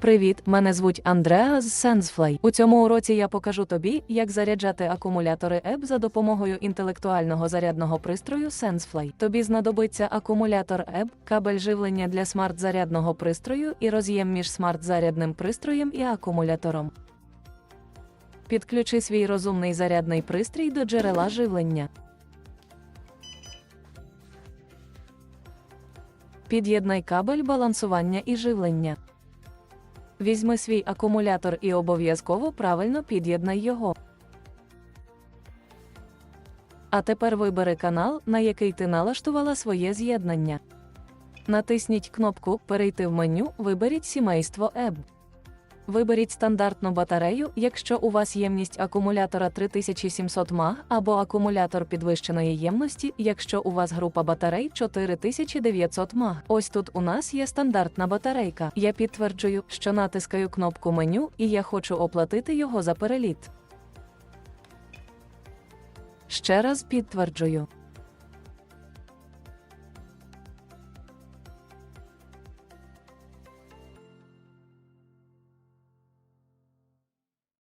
Привіт, мене звуть Андреа з SenseFly. У цьому уроці я покажу тобі, як заряджати акумулятори ЕБ за допомогою інтелектуального зарядного пристрою SenseFly. Тобі знадобиться акумулятор ЕБ, кабель живлення для смарт-зарядного пристрою і роз'єм між смарт-зарядним пристроєм і акумулятором. Підключи свій розумний зарядний пристрій до джерела живлення. Під'єднай кабель балансування і живлення. Візьми свій акумулятор і обов'язково правильно під'єднай його. А тепер вибери канал, на який ти налаштувала своє з'єднання. Натисніть кнопку Перейти в меню, виберіть сімейство ЕБ. Виберіть стандартну батарею, якщо у вас ємність акумулятора 3700 мАh, або акумулятор підвищеної ємності, якщо у вас група батарей 4900 мАh. Ось тут у нас є стандартна батарейка. Я підтверджую, що натискаю кнопку меню, і я хочу оплатити його за переліт. Ще раз підтверджую.